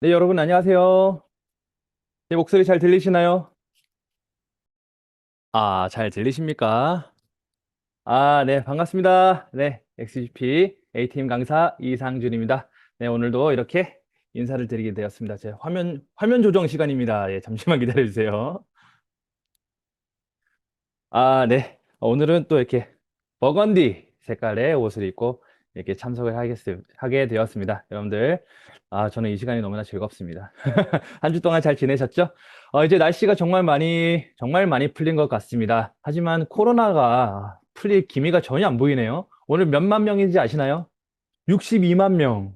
네, 여러분 안녕하세요. 제 목소리 잘 들리시나요? 아, 잘 들리십니까? 아, 네, 반갑습니다. 네, XGP A팀 강사 이상준입니다. 네, 오늘도 이렇게 인사를 드리게 되었습니다. 제 화면, 화면 조정 시간입니다. 예, 잠시만 기다려 주세요. 아, 네. 오늘은 또 이렇게 버건디 색깔의 옷을 입고 이렇게 참석을 하겠, 하게 되었습니다. 여러분들, 아, 저는 이 시간이 너무나 즐겁습니다. 한 주 동안 잘 지내셨죠? 어, 이제 날씨가 정말 많이, 정말 많이 풀린 것 같습니다. 하지만 코로나가 풀릴 기미가 전혀 안 보이네요. 오늘 몇만 명인지 아시나요? 62만 명.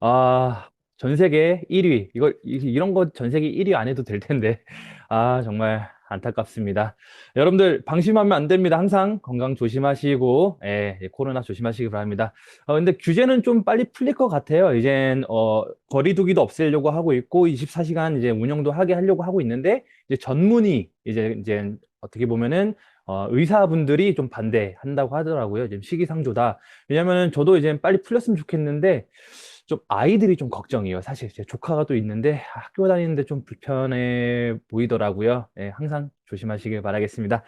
아, 전 세계 1위. 이걸, 이- 이런 거 전 세계 1위 안 해도 될 텐데. 아, 정말 안타깝습니다. 여러분들, 방심하면 안 됩니다. 항상 건강 조심하시고, 예, 예, 코로나 조심하시기 바랍니다. 어, 근데 규제는 좀 빨리 풀릴 것 같아요. 이젠, 어, 거리두기도 없애려고 하고 있고, 24시간 이제 운영도 하게 하려고 하고 있는데, 이제 전문의, 이제, 이제, 어떻게 보면은, 어, 의사분들이 좀 반대한다고 하더라고요. 지금 시기상조다. 왜냐면은 저도 이제 빨리 풀렸으면 좋겠는데, 좀 아이들이 좀 걱정이에요. 사실 제 조카가 또 있는데 학교 다니는데 좀 불편해 보이더라고요. 예, 항상 조심하시길 바라겠습니다.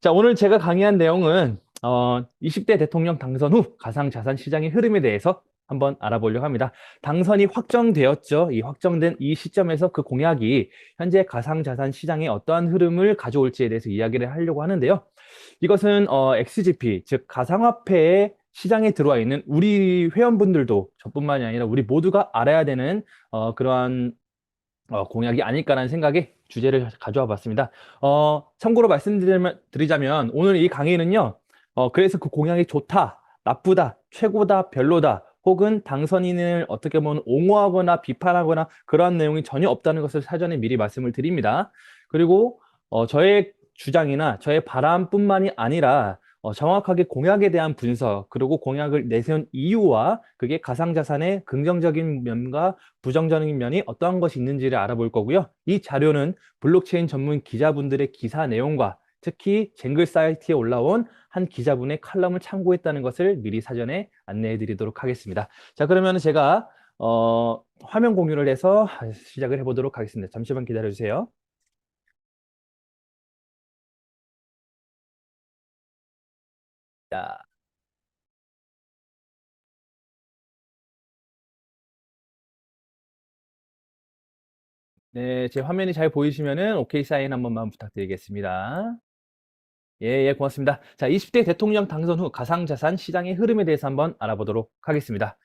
자, 오늘 제가 강의한 내용은 어, 20대 대통령 당선 후 가상 자산 시장의 흐름에 대해서 한번 알아보려고 합니다. 당선이 확정되었죠. 이 확정된 이 시점에서 그 공약이 현재 가상자산 시장에 어떠한 흐름을 가져올지에 대해서 이야기를 하려고 하는데요. 이것은 어, XGP, 즉 가상화폐의 시장에 들어와 있는 우리 회원분들도 저뿐만이 아니라 우리 모두가 알아야 되는 어, 그러한 어, 공약이 아닐까라는 생각에 주제를 가져와 봤습니다. 어, 참고로 말씀드리자면 오늘 이 강의는요. 어, 그래서 그 공약이 좋다, 나쁘다, 최고다, 별로다, 혹은 당선인을 어떻게 보면 옹호하거나 비판하거나 그러한 내용이 전혀 없다는 것을 사전에 미리 말씀을 드립니다. 그리고 어, 저의 주장이나 저의 바람뿐만이 아니라 어, 정확하게 공약에 대한 분석, 그리고 공약을 내세운 이유와 그게 가상자산의 긍정적인 면과 부정적인 면이 어떠한 것이 있는지를 알아볼 거고요. 이 자료는 블록체인 전문 기자분들의 기사 내용과 특히 쟁글 사이트에 올라온 한 기자분의 칼럼을 참고했다는 것을 미리 사전에 안내해 드리도록 하겠습니다. 자, 그러면 제가 어, 화면 공유를 해서 시작을 해보도록 하겠습니다. 잠시만 기다려 주세요. 자, 네, 제 화면이 잘 보이시면은 오케이 사인 한 번만 부탁드리겠습니다. 예, 예, 고맙습니다. 자, 20대 대통령 당선 후 가상자산 시장의 흐름에 대해서 한번 알아보도록 하겠습니다.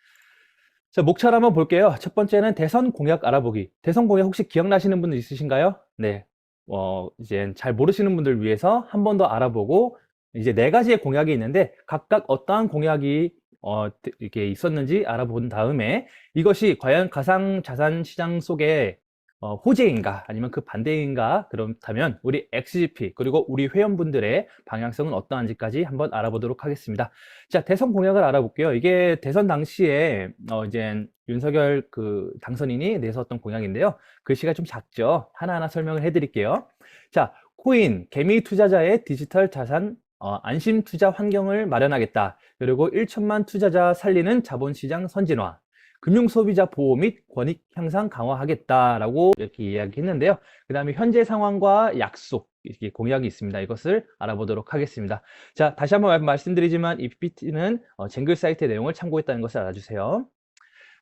자, 목차를 한번 볼게요. 첫 번째는 대선 공약 알아보기. 대선 공약 혹시 기억나시는 분들 있으신가요? 네. 어, 이제 잘 모르시는 분들 위해서 한 번 더 알아보고, 이제 네 가지의 공약이 있는데, 각각 어떠한 공약이, 어, 이렇게 있었는지 알아본 다음에, 이것이 과연 가상 자산 시장 속에 어, 호재인가 아니면 그 반대인가 그렇다면 우리 XGP 그리고 우리 회원분들의 방향성은 어떠한지까지 한번 알아보도록 하겠습니다. 자, 대선 공약을 알아볼게요. 이게 대선 당시에 어, 이제 윤석열 그 당선인이 내세웠던 공약인데요. 글씨가 좀 작죠. 하나하나 설명을 해드릴게요. 자, 코인, 개미 투자자의 디지털 자산 어, 안심 투자 환경을 마련하겠다. 그리고 1천만 투자자 살리는 자본시장 선진화. 금융소비자 보호 및 권익 향상 강화하겠다라고 이렇게 이야기했는데요. 그 다음에 현재 상황과 약속, 이렇게 공약이 있습니다. 이것을 알아보도록 하겠습니다. 자, 다시 한번 말씀드리지만 이 PPT는 어, 쟁글 사이트의 내용을 참고했다는 것을 알아주세요.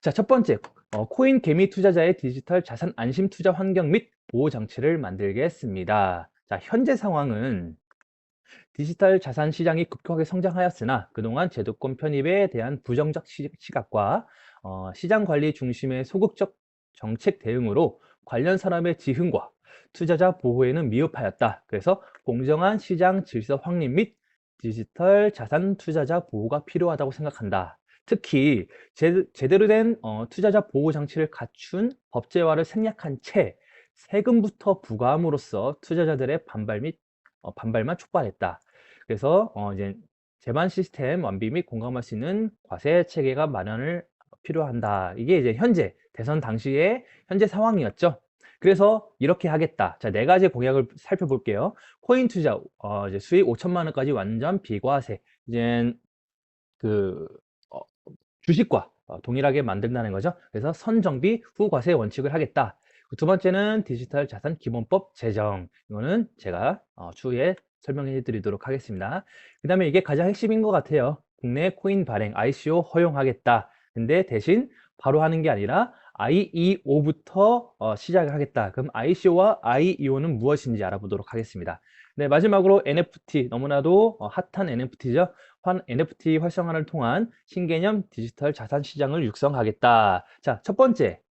자, 첫 번째, 어, 코인 개미 투자자의 디지털 자산 안심 투자 환경 및 보호 장치를 만들겠습니다. 자, 현재 상황은 디지털 자산 시장이 급격하게 성장하였으나 그동안 제도권 편입에 대한 부정적 시각과 어, 시장 관리 중심의 소극적 정책 대응으로 관련 산업의 지흥과 투자자 보호에는 미흡하였다. 그래서 공정한 시장 질서 확립 및 디지털 자산 투자자 보호가 필요하다고 생각한다. 특히 제, 제대로 된 어, 투자자 보호 장치를 갖춘 법제화를 생략한 채 세금부터 부과함으로써 투자자들의 반발 및 어, 반발만 촉발했다. 그래서 어, 이제 제반 시스템 완비 및 공감할 수 있는 과세 체계가 마련을 필요한다. 이게 이제 현재 대선 당시의 현재 상황이었죠. 그래서 이렇게 하겠다. 자, 네 가지 공약을 살펴볼게요. 코인 투자, 어, 이제 수익 5천만 원까지 완전 비과세. 이제 그 어, 주식과 어, 동일하게 만든다는 거죠. 그래서 선정비 후 과세 원칙을 하겠다. 두 번째는 디지털 자산 기본법 제정. 이거는 제가 어, 추후에 설명해 드리도록 하겠습니다. 그 다음에 이게 가장 핵심인 것 같아요. 국내 코인 발행 ICO 허용하겠다. 근데 대신 바로 하는 게 아니라 IEO부터 어, 시작을 하겠다. 그럼 ICO와 IEO는 무엇인지 알아보도록 하겠습니다. 네, 마지막으로 NFT, 너무나도 어, 핫한 NFT죠. NFT 활성화를 통한 신개념 디지털 자산 시장을 육성하겠다. 자, 첫 번째,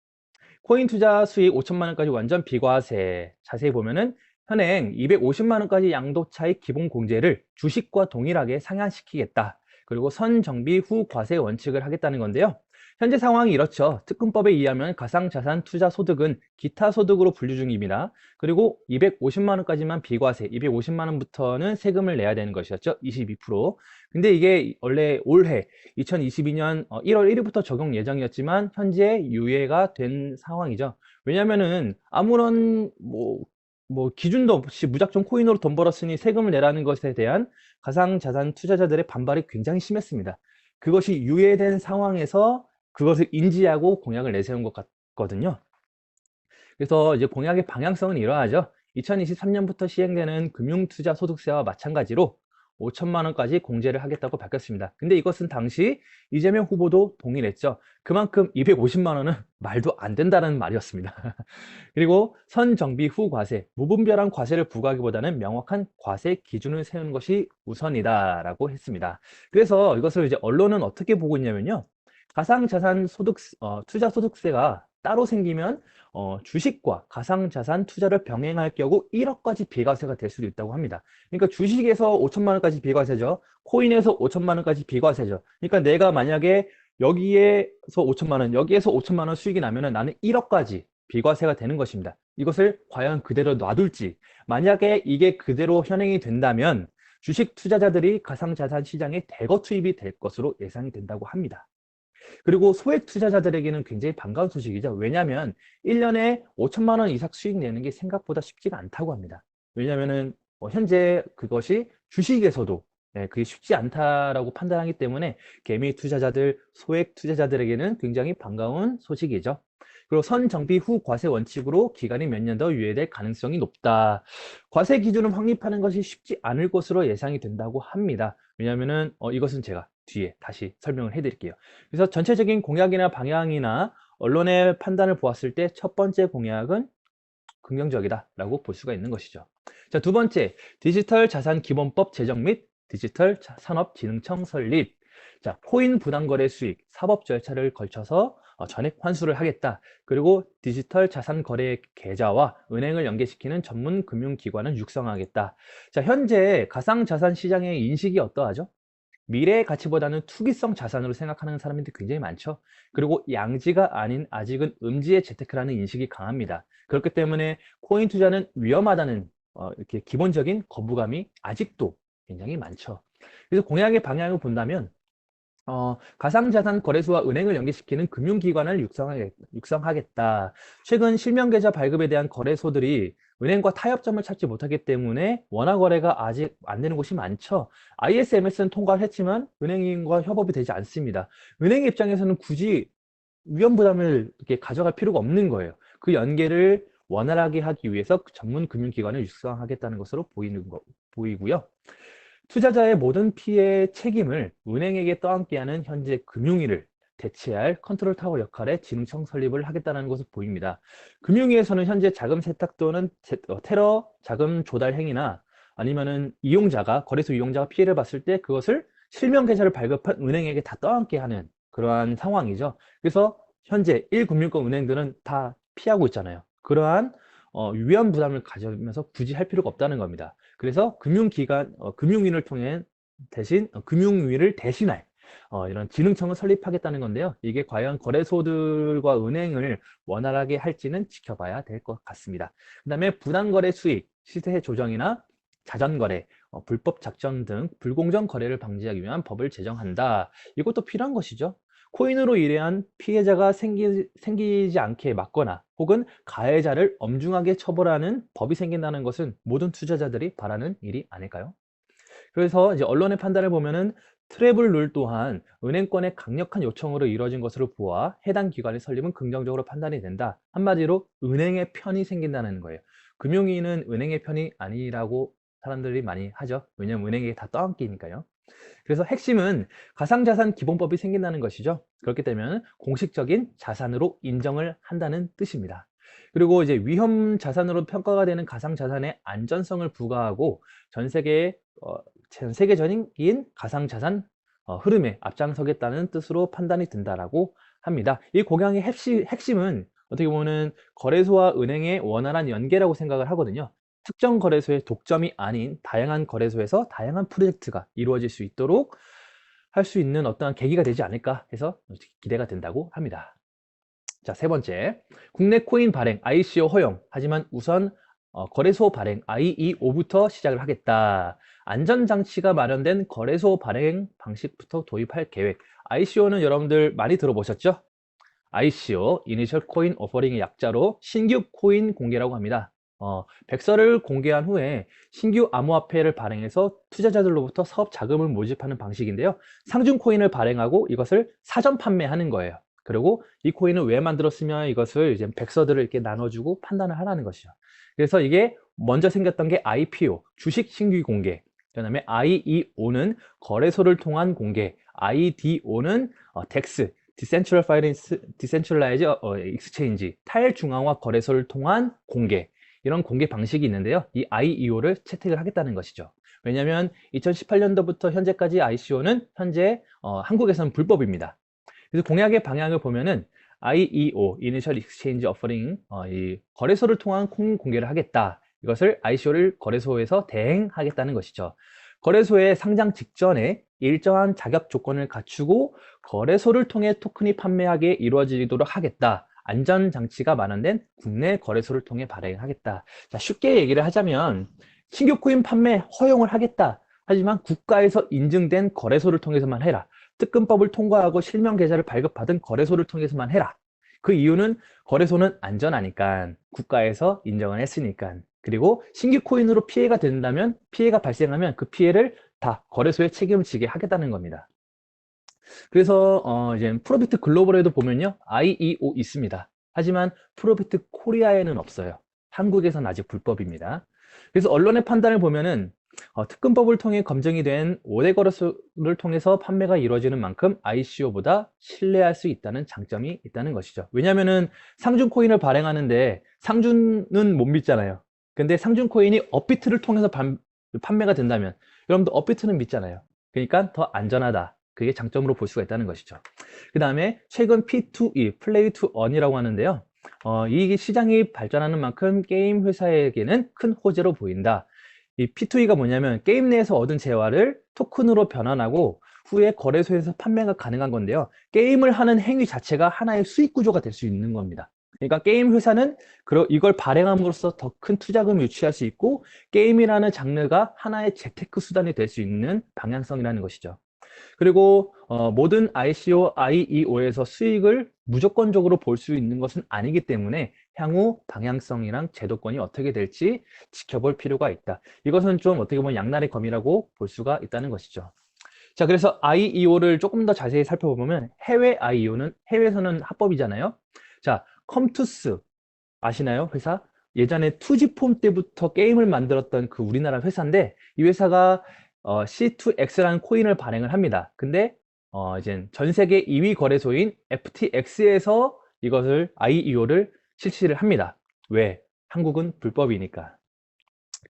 코인 투자 수익 5천만 원까지 완전 비과세. 자세히 보면은 현행 250만 원까지 양도 차익 기본 공제를 주식과 동일하게 상향시키겠다. 그리고 선정비 후 과세 원칙을 하겠다는 건데요. 현재 상황이 이렇죠. 특근법에 의하면 가상자산 투자 소득은 기타 소득으로 분류 중입니다. 그리고 250만 원까지만 비과세, 250만 원부터는 세금을 내야 되는 것이었죠. 22%. 근데 이게 원래 올해 2022년 1월 1일부터 적용 예정이었지만 현재 유예가 된 상황이죠. 왜냐면은 아무런 뭐, 뭐 기준도 없이 무작정 코인으로 돈 벌었으니 세금을 내라는 것에 대한 가상자산 투자자들의 반발이 굉장히 심했습니다. 그것이 유예된 상황에서 그것을 인지하고 공약을 내세운 것 같거든요. 그래서 이제 공약의 방향성은 이러하죠. 2023년부터 시행되는 금융투자소득세와 마찬가지로 5천만 원까지 공제를 하겠다고 밝혔습니다. 근데 이것은 당시 이재명 후보도 동일했죠. 그만큼 250만 원은 말도 안 된다는 말이었습니다. 그리고 선정비 후 과세, 무분별한 과세를 부과하기보다는 명확한 과세 기준을 세우는 것이 우선이다라고 했습니다. 그래서 이것을 이제 언론은 어떻게 보고 있냐면요. 가상자산 소득, 어, 투자 소득세가 따로 생기면 어, 주식과 가상자산 투자를 병행할 경우 1억까지 비과세가 될 수도 있다고 합니다. 그러니까 주식에서 5천만 원까지 비과세죠. 코인에서 5천만 원까지 비과세죠. 그러니까 내가 만약에 여기에서 5천만 원, 여기에서 5천만 원 수익이 나면은 나는 1억까지 비과세가 되는 것입니다. 이것을 과연 그대로 놔둘지, 만약에 이게 그대로 현행이 된다면 주식 투자자들이 가상자산 시장에 대거 투입이 될 것으로 예상이 된다고 합니다. 그리고 소액 투자자들에게는 굉장히 반가운 소식이죠. 왜냐하면 1년에 5천만 원 이상 수익 내는 게 생각보다 쉽지가 않다고 합니다. 왜냐하면 어, 현재 그것이 주식에서도 네, 그게 쉽지 않다라고 판단하기 때문에 개미 투자자들, 소액 투자자들에게는 굉장히 반가운 소식이죠. 그리고 선정비 후 과세 원칙으로 기간이 몇 년 더 유예될 가능성이 높다. 과세 기준을 확립하는 것이 쉽지 않을 것으로 예상이 된다고 합니다. 왜냐하면 어, 이것은 제가 뒤에 다시 설명을 해드릴게요. 그래서 전체적인 공약이나 방향이나 언론의 판단을 보았을 때 첫 번째 공약은 긍정적이다라고 볼 수가 있는 것이죠. 자, 두 번째, 디지털 자산 기본법 제정 및 디지털 산업진흥청 설립. 자, 코인 부당거래 수익, 사법 절차를 걸쳐서 어, 전액 환수를 하겠다. 그리고 디지털 자산 거래 계좌와 은행을 연계시키는 전문 금융기관을 육성하겠다. 자, 현재 가상자산 시장의 인식이 어떠하죠? 미래의 가치보다는 투기성 자산으로 생각하는 사람들이 굉장히 많죠. 그리고 양지가 아닌 아직은 음지의 재테크라는 인식이 강합니다. 그렇기 때문에 코인 투자는 위험하다는 어, 이렇게 기본적인 거부감이 아직도 굉장히 많죠. 그래서 공약의 방향을 본다면 어, 가상자산 거래소와 은행을 연계시키는 금융기관을 육성하겠, 육성하겠다. 최근 실명계좌 발급에 대한 거래소들이 은행과 타협점을 찾지 못하기 때문에 원화 거래가 아직 안 되는 곳이 많죠. ISMS는 통과를 했지만 은행과 협업이 되지 않습니다. 은행 입장에서는 굳이 위험 부담을 이렇게 가져갈 필요가 없는 거예요. 그 연계를 원활하게 하기 위해서 전문 금융기관을 육성하겠다는 것으로 보이는 거, 보이고요. 투자자의 모든 피해 책임을 은행에게 떠안게 하는 현재 금융위를 대체할 컨트롤 타워 역할의 진흥청 설립을 하겠다는 것을 보입니다. 금융위에서는 현재 자금 세탁 또는 어, 테러 자금 조달 행위나 아니면은 이용자가 거래소 이용자가 피해를 봤을 때 그것을 실명 계좌를 발급한 은행에게 다 떠안게 하는 그러한 상황이죠. 그래서 현재 1금융권 은행들은 다 피하고 있잖아요. 그러한 어, 위험 부담을 가져면서 굳이 할 필요가 없다는 겁니다. 그래서 금융기관, 어, 금융위를 통해 대신 어, 금융위를 대신할 어, 이런 진흥청을 설립하겠다는 건데요. 이게 과연 거래소들과 은행을 원활하게 할지는 지켜봐야 될 것 같습니다. 그 다음에 부당거래 수익, 시세 조정이나 자전거래, 어, 불법 작전 등 불공정 거래를 방지하기 위한 법을 제정한다. 이것도 필요한 것이죠. 코인으로 인한 피해자가 생기, 생기지 않게 막거나 혹은 가해자를 엄중하게 처벌하는 법이 생긴다는 것은 모든 투자자들이 바라는 일이 아닐까요? 그래서 이제 언론의 판단을 보면은 트래블 룰 또한 은행권의 강력한 요청으로 이루어진 것으로 보아 해당 기관의 설립은 긍정적으로 판단이 된다. 한마디로 은행의 편이 생긴다는 거예요. 금융위는 은행의 편이 아니라고 사람들이 많이 하죠. 왜냐하면 은행이 다 떠안기니까요. 그래서 핵심은 가상자산 기본법이 생긴다는 것이죠. 그렇기 때문에 공식적인 자산으로 인정을 한다는 뜻입니다. 그리고 이제 위험 자산으로 평가가 되는 가상 자산의 안전성을 부과하고 전 세계의 어, 전 세계적인 가상 자산 어, 흐름에 앞장서겠다는 뜻으로 판단이 든다라고 합니다. 이 공약의 핵심, 핵심은 어떻게 보면 거래소와 은행의 원활한 연계라고 생각을 하거든요. 특정 거래소의 독점이 아닌 다양한 거래소에서 다양한 프로젝트가 이루어질 수 있도록 할 수 있는 어떠한 계기가 되지 않을까 해서 기대가 된다고 합니다. 자, 세 번째. 국내 코인 발행 ICO 허용. 하지만 우선 어, 거래소 발행 IEO부터 시작을 하겠다. 안전장치가 마련된 거래소 발행 방식부터 도입할 계획. ICO는 여러분들 많이 들어보셨죠? ICO, Initial Coin Offering의 약자로 신규 코인 공개라고 합니다. 어, 백서를 공개한 후에 신규 암호화폐를 발행해서 투자자들로부터 사업 자금을 모집하는 방식인데요. 상중 코인을 발행하고 이것을 사전 판매하는 거예요. 그리고 이 코인을 왜 만들었으면 이것을 이제 백서들을 이렇게 나눠주고 판단을 하라는 것이죠. 그래서 이게 먼저 생겼던 게 IPO, 주식 신규 공개. 그 다음에 IEO는 거래소를 통한 공개. IDO는 어, DEX, Decentralized Finance, Decentralized Exchange, 탈중앙화 거래소를 통한 공개. 이런 공개 방식이 있는데요. 이 IEO를 채택을 하겠다는 것이죠. 왜냐하면 2018년도부터 현재까지 ICO는 현재 어, 한국에서는 불법입니다. 그래서 공약의 방향을 보면은 IEO, Initial Exchange Offering, 어, 이 거래소를 통한 콩 공개를 하겠다. 이것을 ICO를 거래소에서 대행하겠다는 것이죠. 거래소의 상장 직전에 일정한 자격 조건을 갖추고 거래소를 통해 토큰이 판매하게 이루어지도록 하겠다. 안전장치가 마련된 국내 거래소를 통해 발행하겠다. 자, 쉽게 얘기를 하자면 신규 코인 판매 허용을 하겠다. 하지만 국가에서 인증된 거래소를 통해서만 해라. 특근법을 통과하고 실명 계좌를 발급받은 거래소를 통해서만 해라. 그 이유는 거래소는 안전하니까 국가에서 인정을 했으니까 그리고 신규 코인으로 피해가 된다면 피해가 발생하면 그 피해를 다 거래소에 책임을 지게 하겠다는 겁니다. 그래서 어 이제 프로비트 글로벌에도 보면요 IEO 있습니다. 하지만 프로비트 코리아에는 없어요. 한국에서는 아직 불법입니다. 그래서 언론의 판단을 보면은 어, 특근법을 통해 검증이 된 5대 거래소를 통해서 판매가 이루어지는 만큼 ICO보다 신뢰할 수 있다는 장점이 있다는 것이죠. 왜냐하면 상중 코인을 발행하는데 상준은 못 믿잖아요. 근데 상중 코인이 업비트를 통해서 반, 판매가 된다면 여러분도 업비트는 믿잖아요. 그러니까 더 안전하다. 그게 장점으로 볼 수가 있다는 것이죠. 그 다음에 최근 P2E, Play to Earn이라고 하는데요. 어, 이 시장이 발전하는 만큼 게임 회사에게는 큰 호재로 보인다. 이 P2E가 뭐냐면 게임 내에서 얻은 재화를 토큰으로 변환하고 후에 거래소에서 판매가 가능한 건데요. 게임을 하는 행위 자체가 하나의 수익 구조가 될 수 있는 겁니다. 그러니까 게임 회사는 이걸 발행함으로써 더 큰 투자금을 유치할 수 있고 게임이라는 장르가 하나의 재테크 수단이 될 수 있는 방향성이라는 것이죠. 그리고 어, 모든 ICO, IEO에서 수익을 무조건적으로 볼 수 있는 것은 아니기 때문에 향후 방향성이랑 제도권이 어떻게 될지 지켜볼 필요가 있다. 이것은 좀 어떻게 보면 양날의 검이라고 볼 수가 있다는 것이죠. 자, 그래서 IEO를 조금 더 자세히 살펴보면 해외 IEO는 해외에서는 합법이잖아요. 자, 컴투스 아시나요? 회사? 예전에 투지폼 때부터 게임을 만들었던 그 우리나라 회사인데 이 회사가 어, C2X라는 코인을 발행을 합니다. 근데 어, 이제 전 세계 2위 거래소인 FTX에서 이것을 IEO를 실시를 합니다. 왜? 한국은 불법이니까.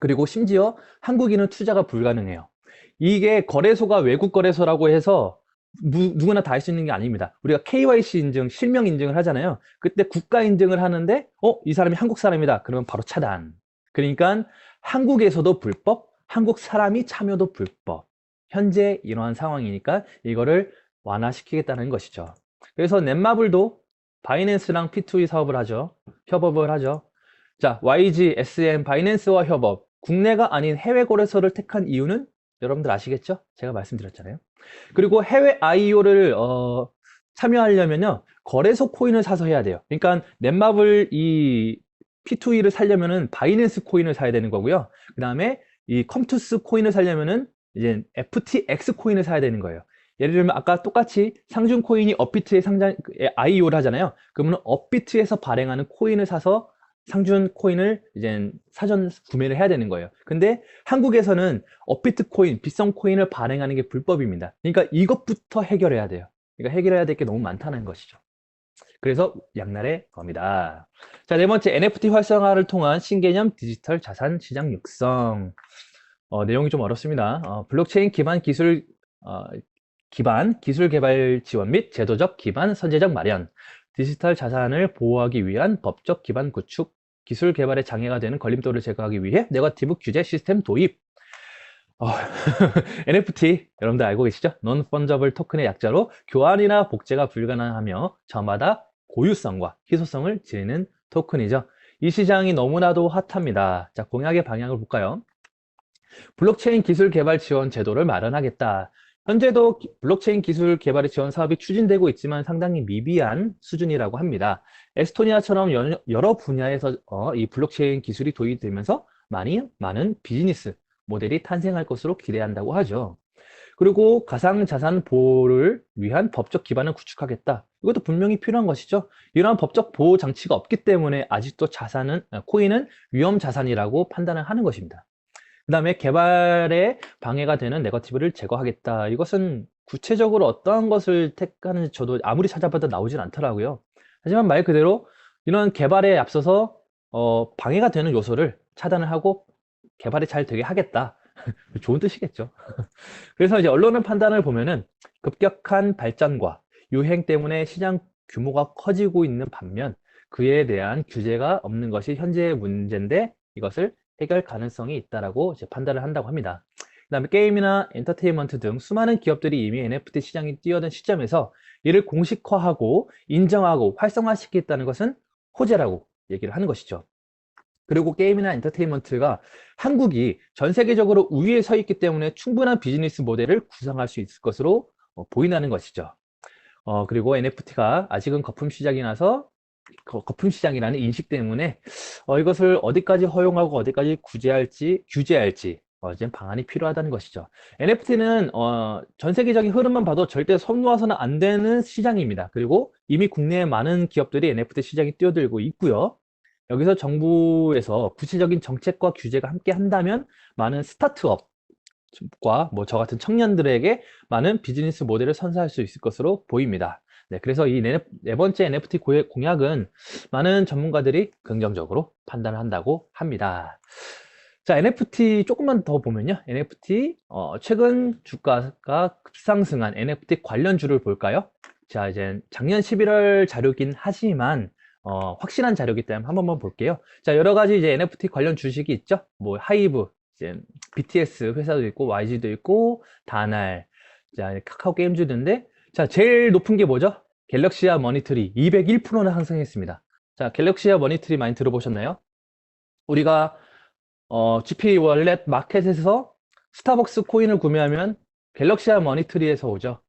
그리고 심지어 한국인은 투자가 불가능해요. 이게 거래소가 외국 거래소라고 해서 누, 누구나 다 할 수 있는 게 아닙니다. 우리가 KYC 인증, 실명 인증을 하잖아요. 그때 국가 인증을 하는데 어? 이 사람이 한국 사람이다. 그러면 바로 차단. 그러니까 한국에서도 불법, 한국 사람이 참여도 불법. 현재 이러한 상황이니까 이거를 완화시키겠다는 것이죠. 그래서 넷마블도 바이낸스랑 P2E 사업을 하죠. 협업을 하죠. 자, YG, SM, 바이낸스와 협업. 국내가 아닌 해외 거래소를 택한 이유는 여러분들 아시겠죠? 제가 말씀드렸잖아요. 그리고 해외 IEO를 어, 참여하려면요. 거래소 코인을 사서 해야 돼요. 그러니까 넷마블 이 P2E를 살려면은 바이낸스 코인을 사야 되는 거고요. 그 다음에 이 컴투스 코인을 살려면은 이제 FTX 코인을 사야 되는 거예요. 예를 들면 아까 똑같이 상중 코인이 업비트에 상장 IEO를 하잖아요. 그러면 업비트에서 발행하는 코인을 사서 상준 코인을 이제 사전 구매를 해야 되는 거예요. 근데 한국에서는 업비트 코인, 비썸 코인을 발행하는 게 불법입니다. 그러니까 이것부터 해결해야 돼요. 그러니까 해결해야 될 게 너무 많다는 것이죠. 그래서 양날의 검이다. 자, 네 번째 NFT 활성화를 통한 신개념 디지털 자산 시장 육성. 어, 내용이 좀 어렵습니다. 어, 블록체인 기반 기술 어, 기반 기술 개발 지원 및 제도적 기반 선제적 마련, 디지털 자산을 보호하기 위한 법적 기반 구축, 기술 개발에 장애가 되는 걸림돌을 제거하기 위해 네거티브 규제 시스템 도입. 어, NFT 여러분들 알고 계시죠? 논 펀저블 토큰의 약자로 교환이나 복제가 불가능하며 저마다 고유성과 희소성을 지니는 토큰이죠. 이 시장이 너무나도 핫합니다. 자, 공약의 방향을 볼까요? 블록체인 기술 개발 지원 제도를 마련하겠다. 현재도 기- 블록체인 기술 개발 지원 사업이 추진되고 있지만 상당히 미비한 수준이라고 합니다. 에스토니아처럼 여- 여러 분야에서 어, 이 블록체인 기술이 도입되면서 많이 많은 비즈니스 모델이 탄생할 것으로 기대한다고 하죠. 그리고 가상자산 보호를 위한 법적 기반을 구축하겠다. 이것도 분명히 필요한 것이죠. 이러한 법적 보호 장치가 없기 때문에 아직도 자산은, 아, 코인은 위험 자산이라고 판단을 하는 것입니다. 그 다음에 개발에 방해가 되는 네거티브를 제거하겠다. 이것은 구체적으로 어떠한 것을 택하는지 저도 아무리 찾아봐도 나오질 않더라고요. 하지만 말 그대로 이런 개발에 앞서서 어, 방해가 되는 요소를 차단을 하고 개발이 잘 되게 하겠다. 좋은 뜻이겠죠. 그래서 이제 언론의 판단을 보면은 급격한 발전과 유행 때문에 시장 규모가 커지고 있는 반면 그에 대한 규제가 없는 것이 현재의 문제인데 이것을 해결 가능성이 있다라고 이제 판단을 한다고 합니다. 그다음에 게임이나 엔터테인먼트 등 수많은 기업들이 이미 NFT 시장이 뛰어든 시점에서 이를 공식화하고 인정하고 활성화시키겠다는 것은 호재라고 얘기를 하는 것이죠. 그리고 게임이나 엔터테인먼트가 한국이 전 세계적으로 우위에 서 있기 때문에 충분한 비즈니스 모델을 구상할 수 있을 것으로 어, 보인다는 것이죠. 어, 그리고 NFT가 아직은 거품 시장이 나서 거- 거품 시장이라는 인식 때문에 어, 이것을 어디까지 허용하고 어디까지 구제할지 규제할지 어, 이제 방안이 필요하다는 것이죠. NFT는 전 세계적인 흐름만 봐도 절대 손 놓아서는 안 되는 시장입니다. 그리고 이미 국내에 많은 기업들이 NFT 시장에 뛰어들고 있고요. 여기서 정부에서 구체적인 정책과 규제가 함께 한다면 많은 스타트업과 뭐 저 같은 청년들에게 많은 비즈니스 모델을 선사할 수 있을 것으로 보입니다. 네, 그래서 이 네, 네 번째 NFT 고- 공약은 많은 전문가들이 긍정적으로 판단을 한다고 합니다. 자, NFT 조금만 더 보면요. NFT, 어, 최근 주가가 급상승한 NFT 관련주를 볼까요? 자, 이제 작년 11월 자료긴 하지만, 어, 확실한 자료이기 때문에 한 번만 볼게요. 자, 여러 가지 이제 NFT 관련 주식이 있죠. 뭐, 하이브, 이제 BTS 회사도 있고, YG도 있고, 다날, 자, 카카오 게임즈인데, 자, 제일 높은 게 뭐죠? 갤럭시아 머니트리 201%나 상승했습니다. 자, 갤럭시아 머니트리 많이 들어보셨나요? 우리가 어, GP 월렛 마켓에서 스타벅스 코인을 구매하면 갤럭시아 머니트리에서 오죠.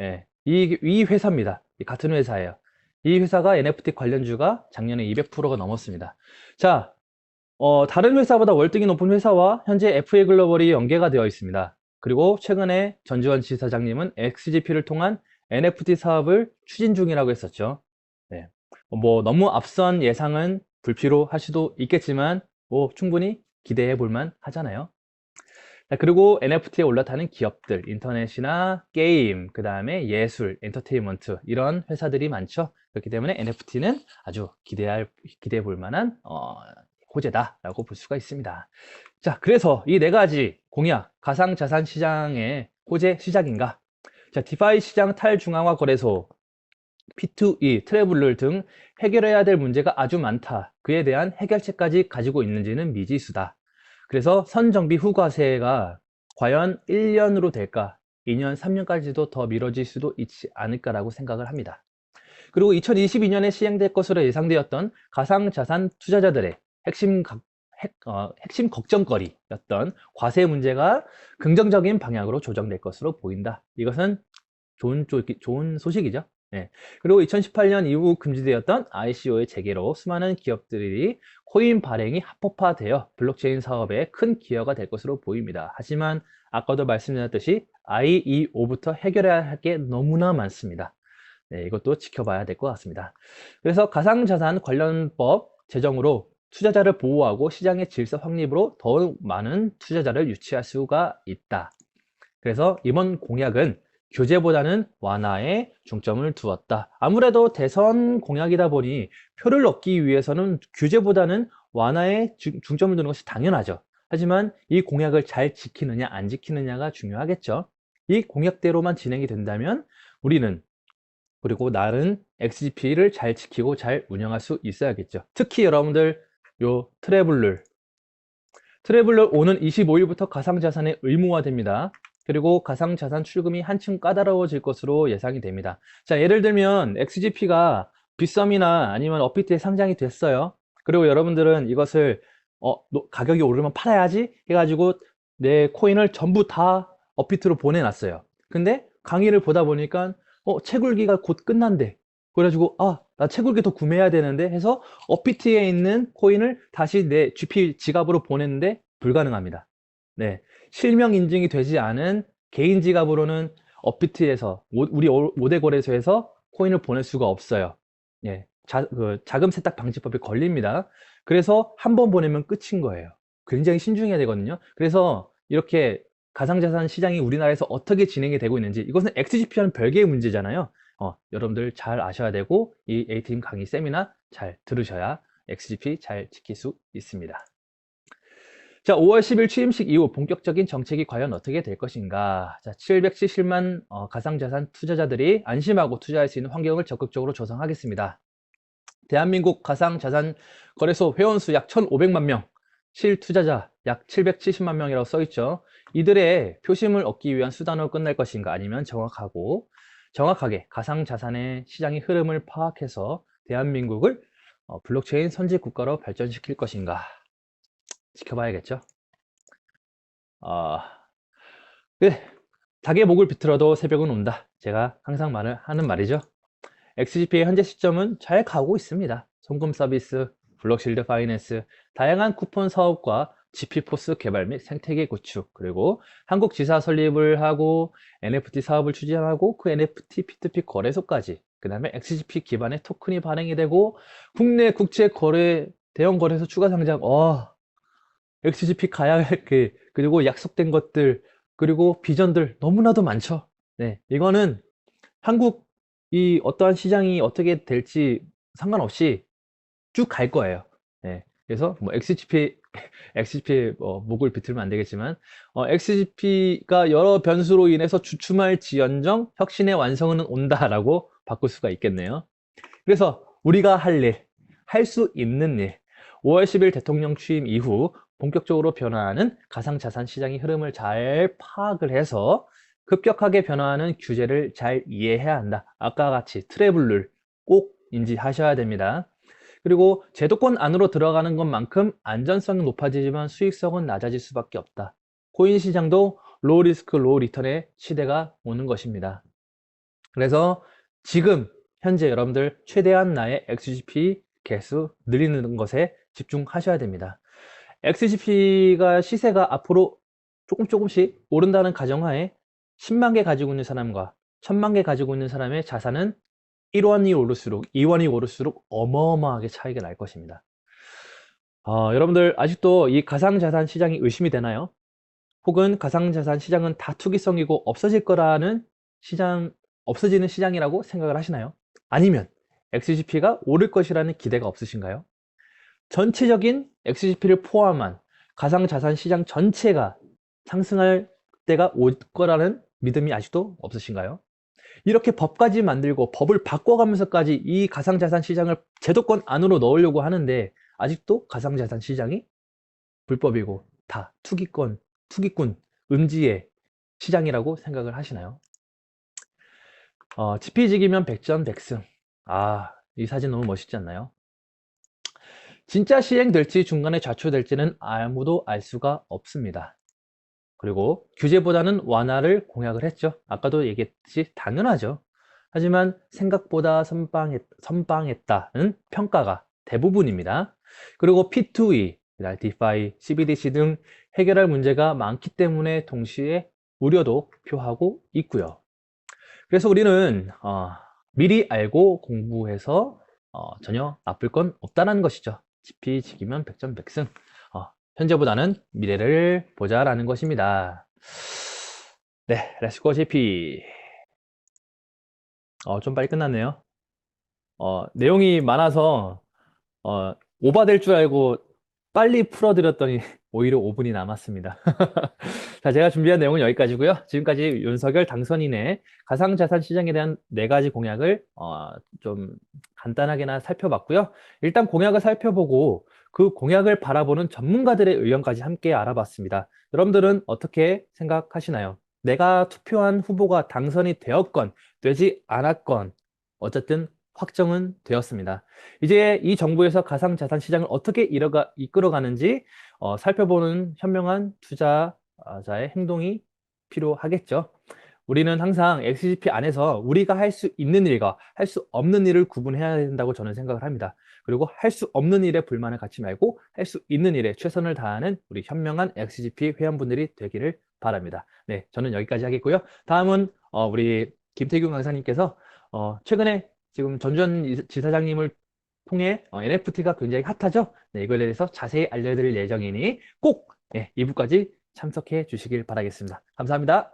예, 이, 이 회사입니다. 이 같은 회사예요. 이 회사가 NFT 관련주가 작년에 200%가 넘었습니다. 자, 어, 다른 회사보다 월등히 높은 회사와 현재 FA 글로벌이 연계가 되어 있습니다. 그리고 최근에 전주원 지사장님은 XGP를 통한 NFT 사업을 추진 중이라고 했었죠. 네. 뭐 너무 앞선 예상은 불필요할 수도 있겠지만 뭐 충분히 기대해 볼만 하잖아요. 자, 그리고 NFT에 올라타는 기업들, 인터넷이나 게임, 그 다음에 예술, 엔터테인먼트 이런 회사들이 많죠. 그렇기 때문에 NFT는 아주 기대할 기대해 볼 만한 어, 호재다라고 볼 수가 있습니다. 자, 그래서 이 네 가지 공약, 가상 자산 시장의 호재 시작인가? 자, 디파이 시장 탈중앙화 거래소, P2E, 트래블러 등 해결해야 될 문제가 아주 많다. 그에 대한 해결책까지 가지고 있는지는 미지수다. 그래서 선정비 후과세가 과연 1년으로 될까? 2년, 3년까지도 더 미뤄질 수도 있지 않을까라고 생각을 합니다. 그리고 2022년에 시행될 것으로 예상되었던 가상자산 투자자들의 핵심, 각- 핵, 어, 핵심 걱정거리였던 과세 문제가 긍정적인 방향으로 조정될 것으로 보인다. 이것은 좋은, 쪽- 좋은 소식이죠. 예. 그리고 2018년 이후 금지되었던 ICO의 재개로 수많은 기업들이 코인 발행이 합법화되어 블록체인 사업에 큰 기여가 될 것으로 보입니다. 하지만 아까도 말씀드렸듯이 IEO부터 해결해야 할 게 너무나 많습니다. 네, 이것도 지켜봐야 될 것 같습니다. 그래서 가상자산 관련법 제정으로 투자자를 보호하고 시장의 질서 확립으로 더욱 많은 투자자를 유치할 수가 있다. 그래서 이번 공약은 규제보다는 완화에 중점을 두었다. 아무래도 대선 공약이다 보니 표를 얻기 위해서는 규제보다는 완화에 주- 중점을 두는 것이 당연하죠. 하지만 이 공약을 잘 지키느냐 안 지키느냐가 중요하겠죠. 이 공약대로만 진행이 된다면 우리는 그리고 나는 XGP를 잘 지키고 잘 운영할 수 있어야겠죠. 특히 여러분들 요 트래블러 트래블러 오는 25일부터 가상자산의 의무화됩니다. 그리고 가상자산 출금이 한층 까다로워질 것으로 예상이 됩니다. 자, 예를 들면 XGP가 빗썸이나 아니면 업비트에 상장이 됐어요. 그리고 여러분들은 이것을 어, 노- 가격이 오르면 팔아야지 해가지고 내 코인을 전부 다 업비트로 보내놨어요. 근데 강의를 보다 보니까 어, 채굴기가 곧 끝난대. 그래가지고 아, 나 채굴기 더 구매해야 되는데 해서 업비트에 있는 코인을 다시 내 GP 지갑으로 보냈는데 불가능합니다. 네. 실명 인증이 되지 않은 개인 지갑으로는 업비트에서 오- 우리 5대 거래소에서 코인을 보낼 수가 없어요. 예. 자, 그 자금 세탁 방지법에 걸립니다. 그래서 한 번 보내면 끝인 거예요. 굉장히 신중해야 되거든요. 그래서 이렇게 가상자산 시장이 우리나라에서 어떻게 진행이 되고 있는지 이것은 XGP와는 별개의 문제잖아요. 어, 여러분들 잘 아셔야 되고 이 A팀 강의 세미나 잘 들으셔야 XGP 잘 지킬 수 있습니다. 자, 5월 10일 취임식 이후 본격적인 정책이 과연 어떻게 될 것인가? 자, 770만 어, 가상자산 투자자들이 안심하고 투자할 수 있는 환경을 적극적으로 조성하겠습니다. 대한민국 가상자산 거래소 회원수 약 1,500만 명, 실투자자 약 770만 명이라고 써 있죠. 이들의 표심을 얻기 위한 수단으로 끝날 것인가 아니면 정확하고 정확하게 가상자산의 시장의 흐름을 파악해서 대한민국을 어, 블록체인 선지 국가로 발전시킬 것인가 지켜봐야겠죠. 아, 네. 닭의 목을 비틀어도 새벽은 온다. 제가 항상 말을 하는 말이죠. XGP의 현재 시점은 잘 가고 있습니다. 송금 서비스, 블록실드 파이낸스, 다양한 쿠폰 사업과 GP포스 개발 및 생태계 구축, 그리고 한국 지사 설립을 하고 NFT 사업을 추진하고 그 NFT P2P 거래소까지, 그 다음에 XGP 기반의 토큰이 발행이 되고 국내 국제 거래 대형 거래소 추가 상장, 어, XGP 가야 할 그, 그리고 약속된 것들, 그리고 비전들 너무나도 많죠. 네, 이거는 한국 이 어떠한 시장이 어떻게 될지 상관없이 쭉 갈 거예요. 네, 그래서 뭐 XGP, XGP 어, 목을 비틀면 안 되겠지만 어, XGP가 여러 변수로 인해서 주춤할 지연정 혁신의 완성은 온다라고 바꿀 수가 있겠네요. 그래서 우리가 할 일, 할 수 있는 일, 5월 10일 대통령 취임 이후 본격적으로 변화하는 가상자산 시장의 흐름을 잘 파악을 해서 급격하게 변화하는 규제를 잘 이해해야 한다. 아까 같이 트래블을 꼭 인지하셔야 됩니다. 그리고 제도권 안으로 들어가는 것만큼 안전성이 높아지지만 수익성은 낮아질 수밖에 없다. 코인 시장도 로우 리스크, 로우 리턴의 시대가 오는 것입니다. 그래서 지금 현재 여러분들 최대한 나의 XGP 개수 늘리는 것에 집중하셔야 됩니다. XGP가 시세가 앞으로 조금 조금씩 오른다는 가정하에 10만 개 가지고 있는 사람과 1000만 개 가지고 있는 사람의 자산은 1원이 오를수록 2원이 오를수록 어마어마하게 차이가 날 것입니다. 어, 여러분들 아직도 이 가상자산 시장이 의심이 되나요? 혹은 가상자산 시장은 다 투기성이고 없어질 거라는 시장, 없어지는 시장이라고 생각을 하시나요? 아니면 XGP가 오를 것이라는 기대가 없으신가요? 전체적인 XGP를 포함한 가상자산 시장 전체가 상승할 때가 올 거라는 믿음이 아직도 없으신가요? 이렇게 법까지 만들고 법을 바꿔가면서까지 이 가상자산 시장을 제도권 안으로 넣으려고 하는데 아직도 가상자산 시장이 불법이고 다 투기권, 투기꾼, 음지의 시장이라고 생각을 하시나요? 어, 지피지기면 백전백승. 아, 이 사진 너무 멋있지 않나요? 진짜 시행될지 중간에 좌초될지는 아무도 알 수가 없습니다. 그리고 규제보다는 완화를 공약을 했죠. 아까도 얘기했듯이 당연하죠. 하지만 생각보다 선방했, 선방했다는 평가가 대부분입니다. 그리고 P2E, DeFi, CBDC 등 해결할 문제가 많기 때문에 동시에 우려도 표하고 있고요. 그래서 우리는 어, 미리 알고 공부해서 어, 전혀 나쁠 건 없다는 것이죠. 지피 지기면 백전백승. 어, 현재보다는 미래를 보자라는 것입니다. 네, 렛츠고 GP. 어, 좀 빨리 끝났네요. 어, 내용이 많아서 어, 오바될 줄 알고 빨리 풀어드렸더니 오히려 5분이 남았습니다. 자, 제가 준비한 내용은 여기까지고요. 지금까지 윤석열 당선인의 가상자산 시장에 대한 네 가지 공약을 어, 좀 간단하게나 살펴봤고요. 일단 공약을 살펴보고 그 공약을 바라보는 전문가들의 의견까지 함께 알아봤습니다. 여러분들은 어떻게 생각하시나요? 내가 투표한 후보가 당선이 되었건 되지 않았건 어쨌든 확정은 되었습니다. 이제 이 정부에서 가상자산 시장을 어떻게 이뤄가, 이끌어가는지 어, 살펴보는 현명한 투자자의 행동이 필요하겠죠. 우리는 항상 XGP 안에서 우리가 할 수 있는 일과 할 수 없는 일을 구분해야 된다고 저는 생각을 합니다. 그리고 할 수 없는 일에 불만을 갖지 말고 할 수 있는 일에 최선을 다하는 우리 현명한 XGP 회원분들이 되기를 바랍니다. 네, 저는 여기까지 하겠고요. 다음은 어, 우리 김태균 강사님께서 어, 최근에 지금 전전 지사장님을 통해 어, NFT가 굉장히 핫하죠? 네, 이거에 대해서 자세히 알려드릴 예정이니 꼭 네, 2부까지 참석해 주시길 바라겠습니다. 감사합니다.